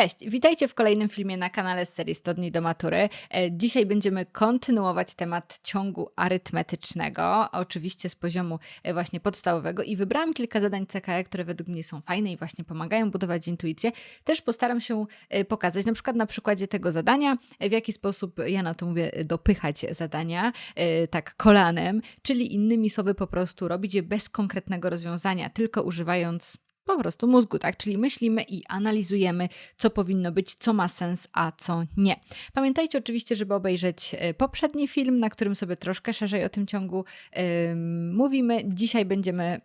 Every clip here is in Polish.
Cześć, witajcie w kolejnym filmie na kanale z serii 100 dni do matury. E, Dzisiaj będziemy kontynuować temat ciągu arytmetycznego, oczywiście z poziomu e, właśnie podstawowego i wybrałam kilka zadań CKE, które według mnie są fajne i właśnie pomagają budować intuicję. Też postaram się e, pokazać na przykład na przykładzie tego zadania, w jaki sposób ja na to mówię dopychać zadania tak kolanem, czyli innymi słowy po prostu robić je bez konkretnego rozwiązania, tylko używając po prostu mózgu, tak? Czyli myślimy i analizujemy, co powinno być, co ma sens, a co nie. Pamiętajcie oczywiście, żeby obejrzeć e, poprzedni film, na którym sobie troszkę szerzej o tym ciągu ym, mówimy. Dzisiaj będziemy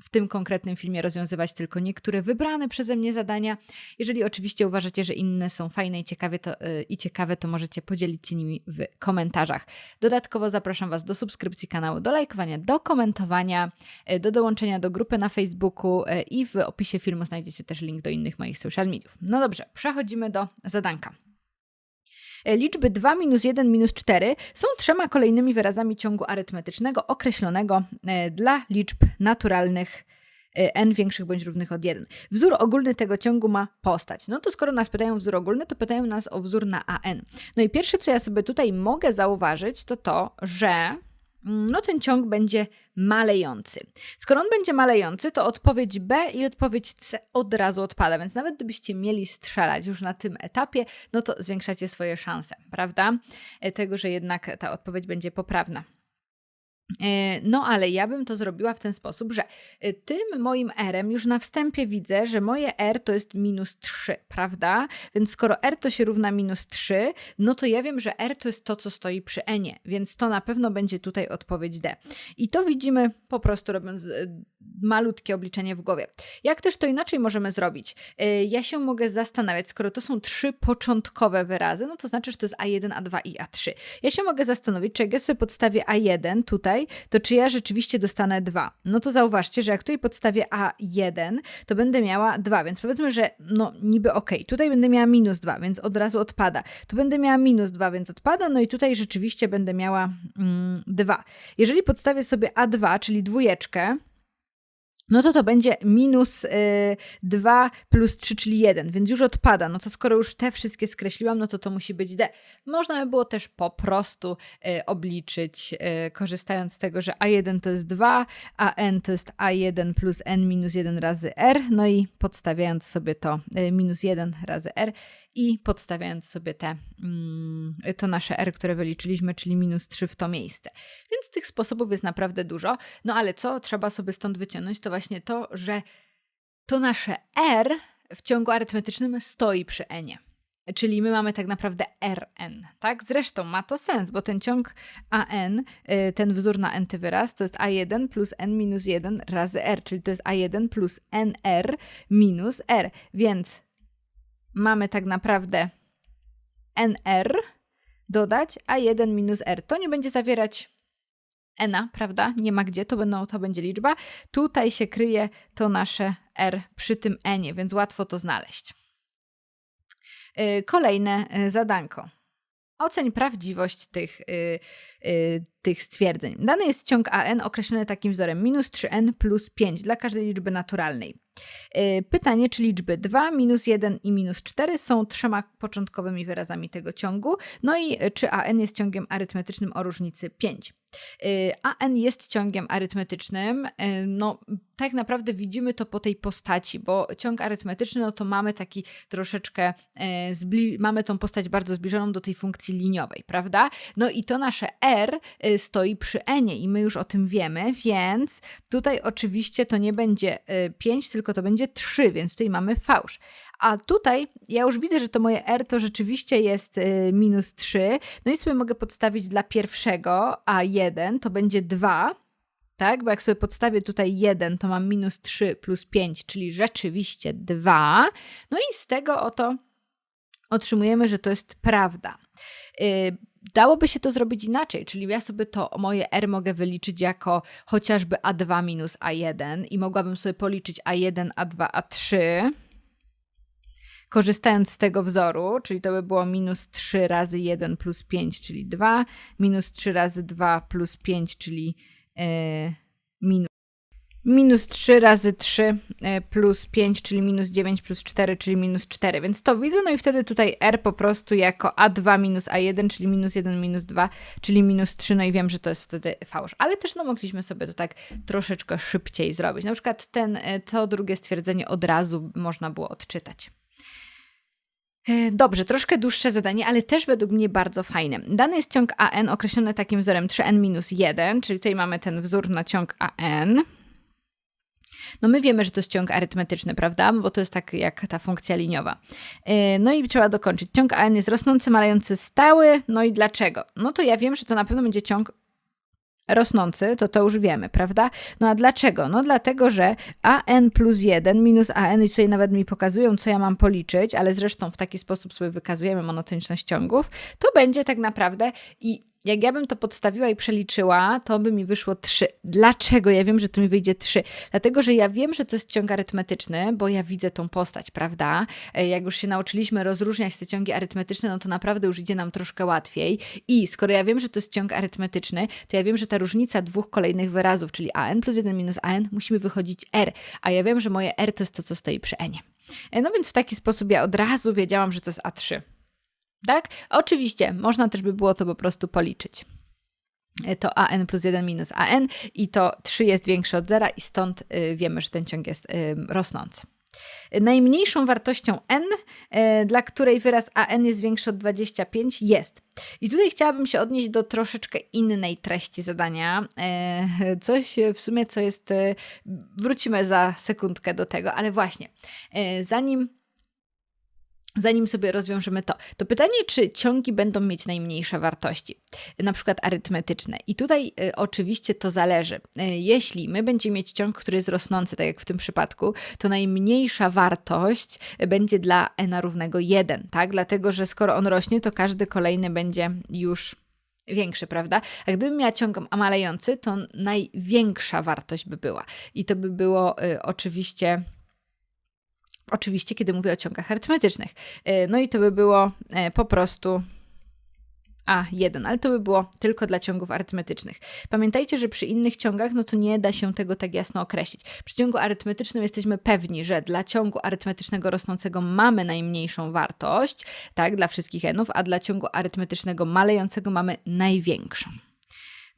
w tym konkretnym filmie rozwiązywać tylko niektóre wybrane przeze mnie zadania. Jeżeli oczywiście uważacie, że inne są fajne i ciekawe, to, yy, i ciekawe, to możecie podzielić się nimi w komentarzach. Dodatkowo zapraszam Was do subskrypcji kanału, do lajkowania, do komentowania, yy, do dołączenia do grupy na Facebooku yy, i w opisie filmu znajdziecie też link do innych moich social mediów. No dobrze, przechodzimy do zadanka. E, Liczby 2, minus 1, minus 4 są trzema kolejnymi wyrazami ciągu arytmetycznego określonego e, dla liczb naturalnych e, n większych bądź równych od 1. Wzór ogólny tego ciągu ma postać. No to skoro nas pytają o wzór ogólny, to pytają nas o wzór na an. No i pierwsze, co ja sobie tutaj mogę zauważyć, to to, że no ten ciąg będzie malejący. Skoro on będzie malejący, to odpowiedź B i odpowiedź C od razu odpada, więc nawet gdybyście mieli strzelać już na tym etapie, no to zwiększacie swoje szanse, prawda? E, Tego, że jednak ta odpowiedź będzie poprawna. E, No, ale ja bym to zrobiła w ten sposób, że e, tym moim R-em już na wstępie widzę, że moje R to jest minus 3, prawda? Więc skoro R to się równa minus 3, no to ja wiem, że R to jest to, co stoi przy N-ie, więc to na pewno będzie tutaj odpowiedź D. I to widzimy po prostu robiąc e, malutkie obliczenie w głowie. Jak też to inaczej możemy zrobić? E, Ja się mogę zastanawiać, skoro to są trzy początkowe wyrazy, no to znaczy, że to jest A1, A2 i A3. Ja się mogę zastanowić, czy jak ja sobie podstawię A1 tutaj, to czy ja rzeczywiście dostanę 2? No to zauważcie, że jak tutaj podstawię A1, to będę miała 2, więc powiedzmy, że no niby ok. Tutaj będę miała minus 2, więc od razu odpada. Tu będę miała minus 2, więc odpada, no i tutaj rzeczywiście będę miała mm, 2. Jeżeli podstawię sobie A2, czyli dwójeczkę, no to to będzie minus y, 2 plus 3, czyli 1, więc już odpada. No to skoro już te wszystkie skreśliłam, no to to musi być D. Można by było też po prostu y, obliczyć, y, korzystając z tego, że A1 to jest 2, a N to jest A1 plus N minus 1 razy R, no i podstawiając sobie to y, minus 1 razy R i podstawiając sobie te, mm, to nasze R, które wyliczyliśmy, czyli minus 3 w to miejsce. Więc tych sposobów jest naprawdę dużo. No ale co trzeba sobie stąd wyciągnąć, to właśnie to, że to nasze R w ciągu arytmetycznym stoi przy n. Czyli my mamy tak naprawdę Rn, tak? Zresztą ma to sens, bo ten ciąg an, y, ten wzór na n wyraz, to jest a1 plus n minus 1 razy r, czyli to jest a1 plus nr minus r. Więc mamy tak naprawdę nr dodać a1 minus r. To nie będzie zawierać n, prawda? Nie ma gdzie, to, będą, to będzie liczba. Tutaj się kryje to nasze r przy tym n, więc łatwo to znaleźć. Yy, Kolejne yy, zadanko. Oceń prawdziwość tych, yy, tych stwierdzeń. Dany jest ciąg AN określony takim wzorem minus 3n plus 5 dla każdej liczby naturalnej. Yy, Pytanie, czy liczby 2, minus 1 i minus 4 są trzema początkowymi wyrazami tego ciągu, no i y, czy AN jest ciągiem arytmetycznym o różnicy 5. Yy, AN jest ciągiem arytmetycznym. No, tak naprawdę widzimy to po tej postaci, bo ciąg arytmetyczny, no to mamy taki troszeczkę, mamy tą postać bardzo zbliżoną do tej funkcji liniowej, prawda? No i to nasze R stoi przy N i my już o tym wiemy, więc tutaj oczywiście to nie będzie e, 5, tylko to będzie 3, więc tutaj mamy fałsz. A tutaj ja już widzę, że to moje R to rzeczywiście jest y, minus 3. No i sobie mogę podstawić dla pierwszego A1, to będzie 2. Tak, bo jak sobie podstawię tutaj 1, to mam minus 3 plus 5, czyli rzeczywiście 2. No i z tego oto otrzymujemy, że to jest prawda. Y, Dałoby się to zrobić inaczej, czyli ja sobie to moje R mogę wyliczyć jako chociażby A2 minus A1 i mogłabym sobie policzyć A1, A2, A3 korzystając z tego wzoru, czyli to by było minus 3 razy 1 plus 5, czyli 2, minus 3 razy 2 plus 5, czyli yy, minus minus 3 razy 3 e, plus 5, czyli minus 9 plus 4, czyli minus 4. Więc to widzę, no i wtedy tutaj r po prostu jako a2 minus a1, czyli minus 1 minus 2, czyli minus 3, no i wiem, że to jest wtedy fałsz. Ale też no mogliśmy sobie to tak troszeczkę szybciej zrobić. Na przykład ten, e, to drugie stwierdzenie od razu można było odczytać. E, dobrze, troszkę dłuższe zadanie, ale też według mnie bardzo fajne. Dany jest ciąg AN określony takim wzorem 3n-1, czyli tutaj mamy ten wzór na ciąg AN. No my wiemy, że to jest ciąg arytmetyczny, prawda? Bo to jest tak jak ta funkcja liniowa. E, no i trzeba dokończyć. Ciąg AN jest rosnący, malejący, stały. No i dlaczego? No to ja wiem, że to na pewno będzie ciąg rosnący, to to już wiemy, prawda? No a dlaczego? No dlatego, że an plus 1 minus an, i tutaj nawet mi pokazują, co ja mam policzyć, ale zresztą w taki sposób sobie wykazujemy monotoniczność ciągów, to będzie tak naprawdę i jak ja bym to podstawiła i przeliczyła, to by mi wyszło 3. Dlaczego ja wiem, że to mi wyjdzie 3? Dlatego, że ja wiem, że to jest ciąg arytmetyczny, bo ja widzę tą postać, prawda? E, jak już się nauczyliśmy rozróżniać te ciągi arytmetyczne, no to naprawdę już idzie nam troszkę łatwiej. I skoro ja wiem, że to jest ciąg arytmetyczny, to ja wiem, że ta różnica dwóch kolejnych wyrazów, czyli an plus 1 minus an, musi mi wychodzić r. A ja wiem, że moje r to jest to, co stoi przy n. E, no więc w taki sposób ja od razu wiedziałam, że to jest A3. Tak? Oczywiście, można też by było to po prostu policzyć. E, to an plus 1 minus an i to 3 jest większe od zera i stąd y, wiemy, że ten ciąg jest y, rosnący. Najmniejszą wartością n, y, dla której wyraz an jest większy od 25, jest. I tutaj chciałabym się odnieść do troszeczkę innej treści zadania. E, coś w sumie, co jest. Wrócimy za sekundkę do tego, ale właśnie, e, zanim Zanim sobie rozwiążemy to, to pytanie, czy ciągi będą mieć najmniejsze wartości, na przykład arytmetyczne. I tutaj y, oczywiście to zależy. Y, jeśli my będziemy mieć ciąg, który jest rosnący, tak jak w tym przypadku, to najmniejsza wartość będzie dla n równego 1, tak? Dlatego, że skoro on rośnie, to każdy kolejny będzie już większy, prawda? A gdybym miała ciąg malejący, to największa wartość by była. I to by było y, oczywiście Oczywiście, kiedy mówię o ciągach arytmetycznych. E, no i to by było e, po prostu a1, ale to by było tylko dla ciągów arytmetycznych. Pamiętajcie, że przy innych ciągach, no to nie da się tego tak jasno określić. Przy ciągu arytmetycznym jesteśmy pewni, że dla ciągu arytmetycznego rosnącego mamy najmniejszą wartość, tak, dla wszystkich nów, a dla ciągu arytmetycznego malejącego mamy największą.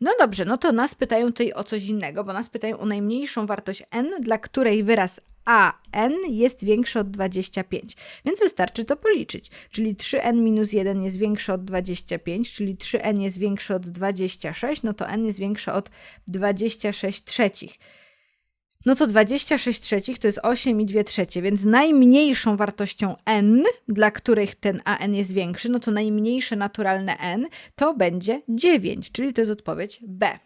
No dobrze, no to nas pytają tutaj o coś innego, bo nas pytają o najmniejszą wartość n, dla której wyraz a n jest większy od 25, więc wystarczy to policzyć. Czyli 3n minus 1 jest większy od 25, czyli 3n jest większy od 26, no to n jest większe od 26 trzecich. No to 26 trzecich to jest 8 i 2 trzecie, więc najmniejszą wartością n, dla których ten an jest większy, no to najmniejsze naturalne n to będzie 9, czyli to jest odpowiedź B.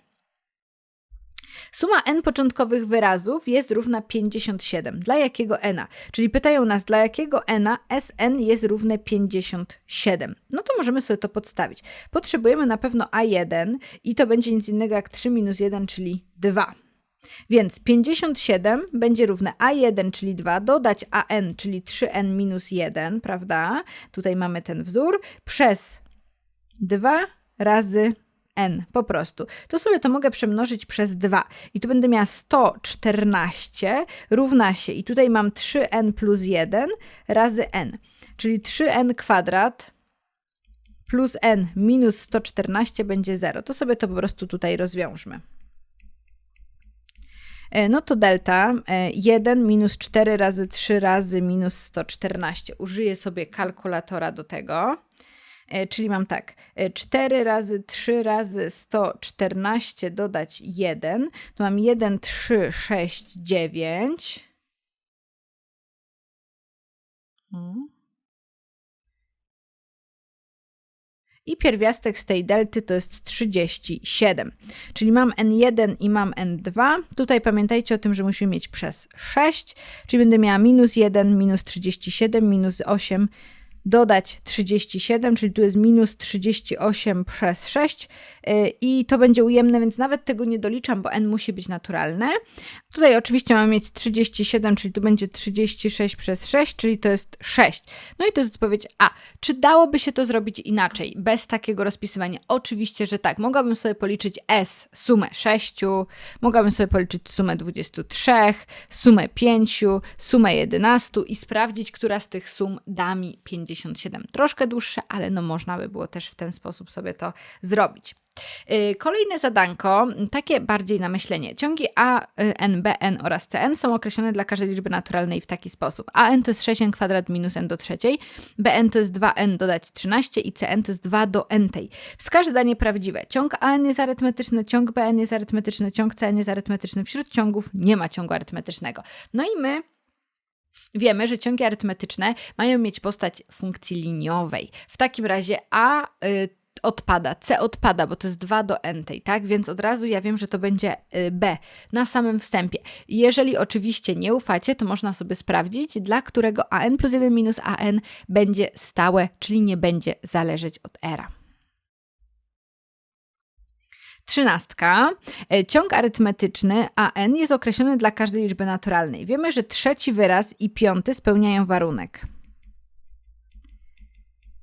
Suma n początkowych wyrazów jest równa 57. Dla jakiego n? Czyli pytają nas, dla jakiego n Sn jest równe 57. No to możemy sobie to podstawić. Potrzebujemy na pewno A1 i to będzie nic innego jak 3 minus 1, czyli 2. Więc 57 będzie równe A1, czyli 2, dodać AN, czyli 3N minus 1, prawda? Tutaj mamy ten wzór, przez 2 razy n po prostu. To sobie to mogę przemnożyć przez 2 i tu będę miała 114 równa się i tutaj mam 3n plus 1 razy n, czyli 3n kwadrat plus n minus 114 będzie 0. To sobie to po prostu tutaj rozwiążmy. E, no to delta 1 e, minus 4 razy 3 razy minus 114. Użyję sobie kalkulatora do tego. E, czyli mam tak, 4 razy 3 razy 114 dodać 1, to mam 1, 3, 6, 9. Hmm. i pierwiastek z tej delty to jest 37. Czyli mam n1 i mam n2. Tutaj pamiętajcie o tym, że musimy mieć przez 6, czyli będę miała minus 1, minus 37, minus 8, dodać 37, czyli tu jest minus 38 przez 6 yy, i to będzie ujemne, więc nawet tego nie doliczam, bo n musi być naturalne. Tutaj oczywiście mamy mieć 37, czyli tu będzie 36 przez 6, czyli to jest 6. No i to jest odpowiedź A. Czy dałoby się to zrobić inaczej, bez takiego rozpisywania? Oczywiście, że tak. Mogłabym sobie policzyć S, sumę 6, mogłabym sobie policzyć sumę 23, sumę 5, sumę 11 i sprawdzić, która z tych sum da mi 57. Troszkę dłuższe, ale no można by było też w ten sposób sobie to zrobić. Y, kolejne zadanko, takie bardziej na myślenie. Ciągi A, y, N, B, N oraz Cn są określone dla każdej liczby naturalnej w taki sposób. An to jest 6n kwadrat minus n do trzeciej, Bn to jest 2n dodać 13 i Cn to jest 2 do n tej. Wskaż danie prawdziwe. Ciąg An jest arytmetyczny, ciąg Bn jest arytmetyczny, ciąg Cn jest arytmetyczny. Wśród ciągów nie ma ciągu arytmetycznego. No i my Wiemy, że ciągi arytmetyczne mają mieć postać funkcji liniowej. W takim razie a y, odpada, c odpada, bo to jest 2 do n tej, tak? Więc od razu ja wiem, że to będzie y, b na samym wstępie. Jeżeli oczywiście nie ufacie, to można sobie sprawdzić, dla którego an plus 1 minus an będzie stałe, czyli nie będzie zależeć od era. Trzynastka. E, ciąg arytmetyczny AN jest określony dla każdej liczby naturalnej. Wiemy, że trzeci wyraz i piąty spełniają warunek.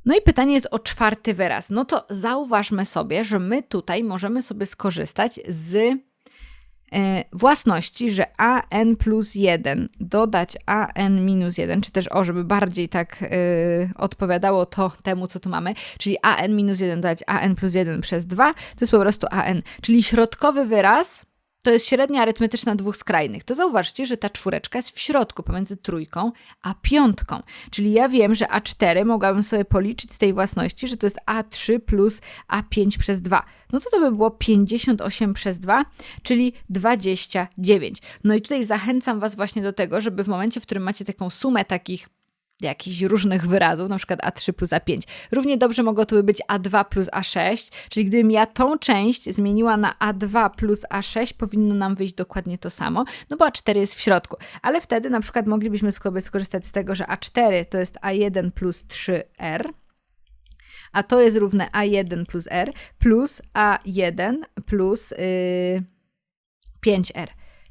No i pytanie jest o czwarty wyraz. No to zauważmy sobie, że my tutaj możemy sobie skorzystać z własności, że an plus 1 dodać an minus 1, czy też o, żeby bardziej tak yy, odpowiadało to temu, co tu mamy, czyli an minus 1 dodać an plus 1 przez 2, to jest po prostu an, czyli środkowy wyraz to jest średnia arytmetyczna dwóch skrajnych. To zauważcie, że ta czwóreczka jest w środku pomiędzy trójką a piątką. Czyli ja wiem, że A4 mogłabym sobie policzyć z tej własności, że to jest A3 plus A5 przez 2. No to to by było 58 przez 2, czyli 29. No i tutaj zachęcam Was właśnie do tego, żeby w momencie, w którym macie taką sumę takich jakichś różnych wyrazów, na przykład A3 plus A5. Równie dobrze mogło to być A2 plus A6, czyli gdybym ja tą część zmieniła na A2 plus A6, powinno nam wyjść dokładnie to samo, no bo A4 jest w środku. Ale wtedy na przykład moglibyśmy sobie skorzystać z tego, że A4 to jest A1 plus 3R, a to jest równe A1 plus R plus A1 plus yy, 5R.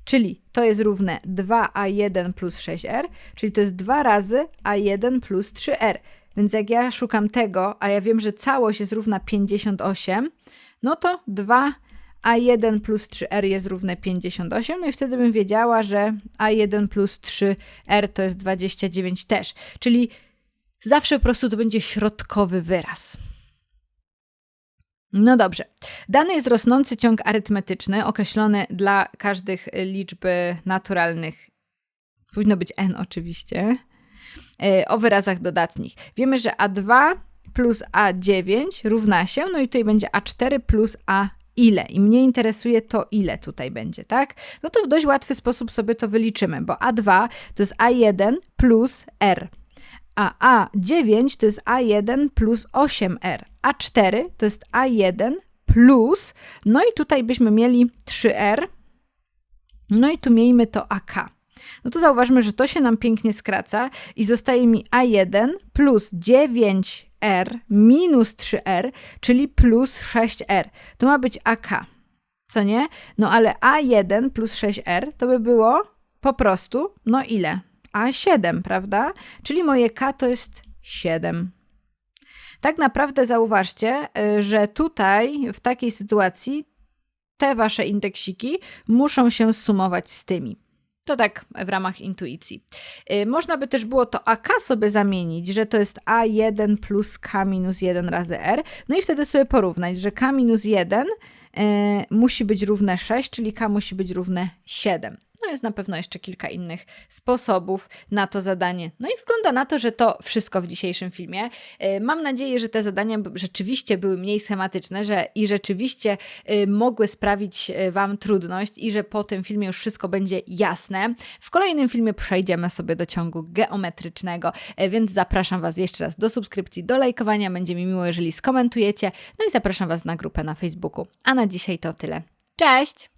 Czyli to jest równe 2a1 plus 6r, czyli to jest 2 razy a1 plus 3r. Więc jak ja szukam tego, a ja wiem, że całość jest równa 58, no to 2 a1 plus 3r jest równe 58, no i wtedy bym wiedziała, że a1 plus 3r to jest 29 też. Czyli zawsze po prostu to będzie środkowy wyraz. No dobrze. Dany jest rosnący ciąg arytmetyczny określony dla każdych liczby naturalnych. Powinno być n oczywiście. E, o wyrazach dodatnich. Wiemy, że a2 plus a9 równa się, no i tutaj będzie a4 plus a ile. I mnie interesuje to, ile tutaj będzie, tak? No to w dość łatwy sposób sobie to wyliczymy, bo A2 to jest A1 plus R a A9 to jest A1 plus 8R, A4 to jest A1 plus, no i tutaj byśmy mieli 3R, no i tu miejmy to AK. No to zauważmy, że to się nam pięknie skraca i zostaje mi A1 plus 9R minus 3R, czyli plus 6R. To ma być AK, co nie? No ale A1 plus 6R to by było po prostu, no ile? A 7, prawda? Czyli moje k to jest 7. Tak naprawdę zauważcie, y, że tutaj w takiej sytuacji te wasze indeksiki muszą się sumować z tymi. To tak w ramach intuicji. Y, można by też było to AK sobie zamienić, że to jest A1 plus K minus 1 razy R. No i wtedy sobie porównać, że K minus 1 y, musi być równe 6, czyli K musi być równe 7. No jest na pewno jeszcze kilka innych sposobów na to zadanie. No i wygląda na to, że to wszystko w dzisiejszym filmie. Y, mam nadzieję, że te zadania rzeczywiście były mniej schematyczne że i rzeczywiście y, mogły sprawić y, Wam trudność i że po tym filmie już wszystko będzie jasne. W kolejnym filmie przejdziemy sobie do ciągu geometrycznego, więc zapraszam Was jeszcze raz do subskrypcji, do lajkowania. Będzie mi miło, jeżeli skomentujecie. No i zapraszam Was na grupę na Facebooku. A na dzisiaj to tyle. Cześć!